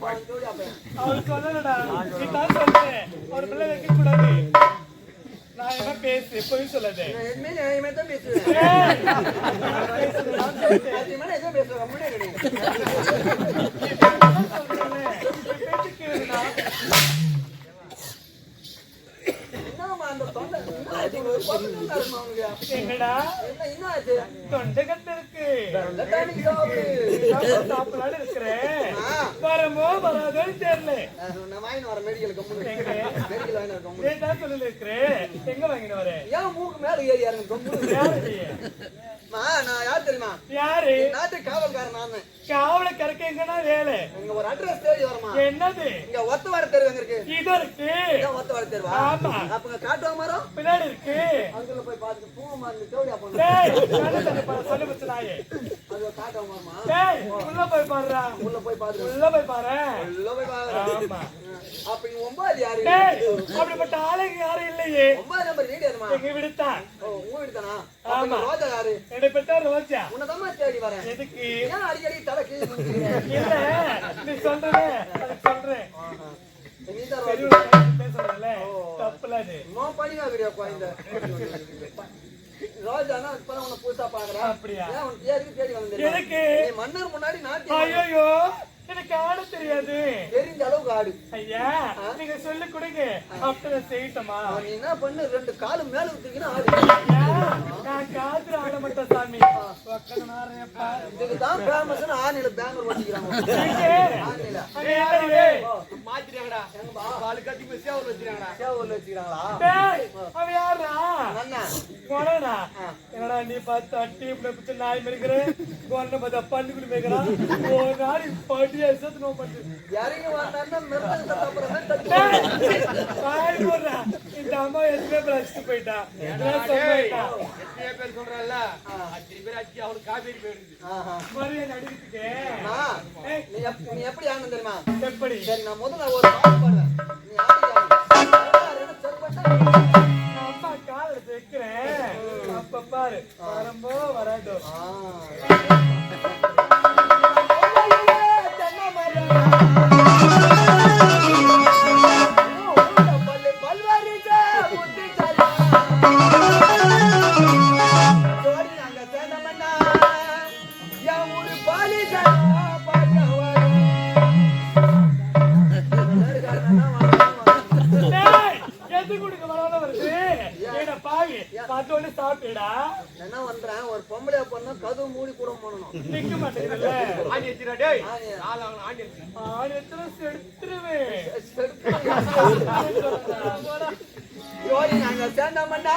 பாத்து சொல்லலடா நீ தான் சொல்றேன் அவர் பிள்ளை வைக்க கூடாது நான் என்ன பேசு போய் சொல்லாதே ஏய், நான் சொல்றேனே, என் பேச்சு கேளுடா. என்னடா? தொண்டை கட்டு இருக்கு சாப்பிடலான்னு இருக்கிறேன். வரமோ வராதோன்னு தெரியல. ஏன் சொல்லல இருக்கிறேன்? எங்க வாங்கிட்டு வரேன் யாரு? யார் தெரியுமா? யாரு? நாட்டு காவல்காரன் நானு காவல கறக்க எங்கன்னா வேலை? இங்க ஒரு அட்ரஸ் தேடி வருமா? என்னது? இங்க ஒத்த வர தெரு எங்க இருக்கு? இது இருக்கு. இதான் ஒத்த வர தெருவா? ஆமா. அப்ப இங்க காட்டுவா மரம்? பின்னாடி இருக்கு. அங்குள்ள போய் பாத்துட்டு பூ மரம் தேடி அப்ப டேய், சொல்லு பாரு. அது காட்டுவா மரமா? டேய், உள்ள போய் பாருடா. உள்ள போய் பாத்துட்டு உள்ள போய் பாரு. உள்ள போய் பாரு. ஆமா. அப்ப ஒன்பது யாரு அப்படிப்பட்ட ஆளுங்க யாரும் இல்லையே. ஒன்பது நம்பர் வீடு எதுமா எங்க விடுத்தான். ஓ உங்க வீடு தானா ஆமா. ரோஜா யாரு? தேடி வரேன். எதுக்கு? ஏன் அடிக்கடி தலை கீழே குனிஞ்சுக்கிறீங்க? இல்ல நீ சொல்றே அதுக்கு சொல்றேன். நீ தான் ரோஜா. பேசுறதுல தப்புல அது. நோ பண்ணியா வீடியோ குழந்தை ரோஜானா இப்பதான் உன்னை புதுசா பாக்குறேன் அப்படியா? தேடி வந்தேன் எதுக்கு? நீ மன்னர் முன்னாடி ஐயோ எனக்கு ஆட தெரியாது. தெரிஞ்ச அளவுக்கு ஆடு. ஐயா நீங்க சொல்லி கொடுங்க. அப்படி செய்யட்டுமா? அவன் நீ என்ன பண்ணு? ரெண்டு காலு மேல ஊத்திக்கினா ஆடு. நான் காத்துல ஆட மாட்டேன் சாமி. பக்கத்துல நாரையப்பா. இதுக்கு தான் ஃபேமஸ் ஆணில பேங்கர் ஓட்டிக்கிறாங்க. மாத்திட்டாங்கடா. காலு கட்டி போய் சேவல் வச்சிருக்காங்கடா சேவல் வச்சிருக்காங்களா அவன் யாருடா? அண்ணா. கொடடா. என்னடா நீ பார்த்து அட்டி இப்படி நாய் மிருக்கிற கொன்ன பார்த்தா பன்னிக்குடி மேய்க்கிறான் ஒரு நாள் பட்டியா சேர்த்து நோ போடுறா. இந்த அம்மா எத்தனை பேர் அடிச்சுட்டு போயிட்டா. எத்தனையோ பேர் சொல்றல்ல அத்தனை பேர் அடிச்சு அவனுக்கு காப்பீடு போயிடுது. அடிக்கிறதுக்கு அண்ணா, நீ எப்- நீ எப்படி ஆடணும் தெரியுமா? எப்படி? சரி நான் முதல்ல ஒரு பாட்டு நீ ஆடி கால். வைக்கிறேன். அப்ப பாரு. வரம்போ குடுக்க வராத ஏடா பாவி என்ன பண்றேன்? ஒரு பொம்பளை பொண்ணு கதவு மூடி கூட போடணும் நிக்க மாட்டேங்குதுல்ல? ஆண்டி வச்சிரா டேய். நாலு அவன். ஆள் எத்தனை செத்துருவேன். ஜோடி நாங்க சேர்ந்தோம்னா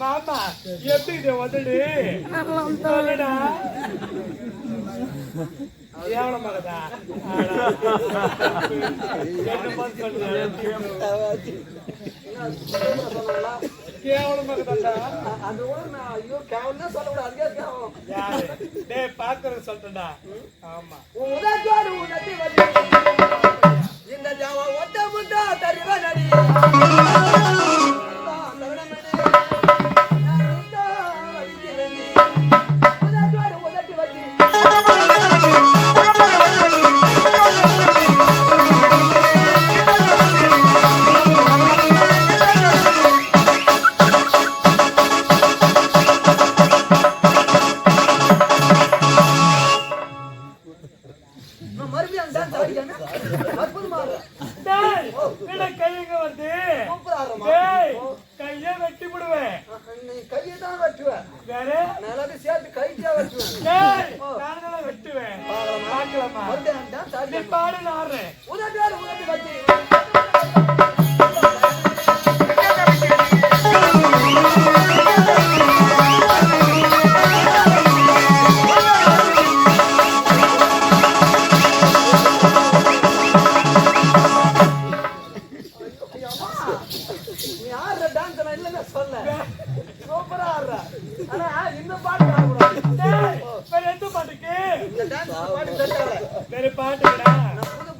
மாமா எப்படி இதை உதடு சொல்லுடா எவ்வளவு மகதா சொல்றேன் கேவலம் அது கூட நான் ஐயோ கேவலம் சொல்லக்கூடாது. அதுக்கே கேவலம். யாரு? டேய் பாக்குறது சொல்றேன்டா ஆமா. உன் வச்சு. இந்த ஜாவா நான் மறுபடியும் அந்த dance ஆடிக்கிறேன். அற்புதமா. டேய் என்ன கையங்க வந்து? டேய் கைய வெட்டி விடுவேன் நீ கையை தான் வெட்டுவேன் வேற எல்லாத்தையும் சேர்த்து கைக்கே வெட்டுவேன் டேய் வெட்டுவேன் பார்க்கலாமா மறுபடியும் நீ ஆடிக்கிறேன். பாடு நான் ஆடுறேன் உதட்டோடு உதட்டி வச்சு. இந்த பாட்டு எந்த பாட்டுக்கு? பாட்டு வேற பாட்டுடா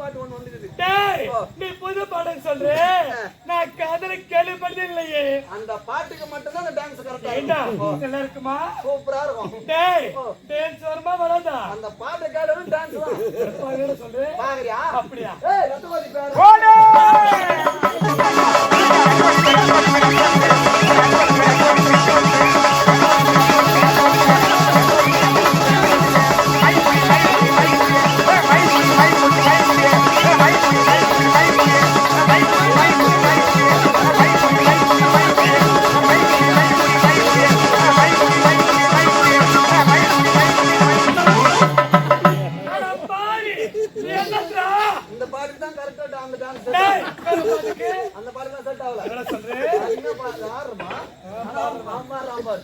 பாட்டு ஒண்ணு வந்துருக்குது. டேய் நீ புது பாடம் சொல்ற. நான் காதல கேள்விப்பட்டது இல்லையே. அந்த பாட்டுக்கு மட்டும் தான் டான்ஸ் கரெக்டா ஏண்டா? நல்லா இருக்குமா? சூப்பரா இருக்கும். டேய் டான்ஸ் வருமா வராதா? அந்த பாட்டை கேட்டதும் டான்ஸ் தான். பாருடா சொல்லு பாக்குறியா? அப்படியா? ஏய் ரத்தவாதி பேரு போடு! ஆமா ராம்பர்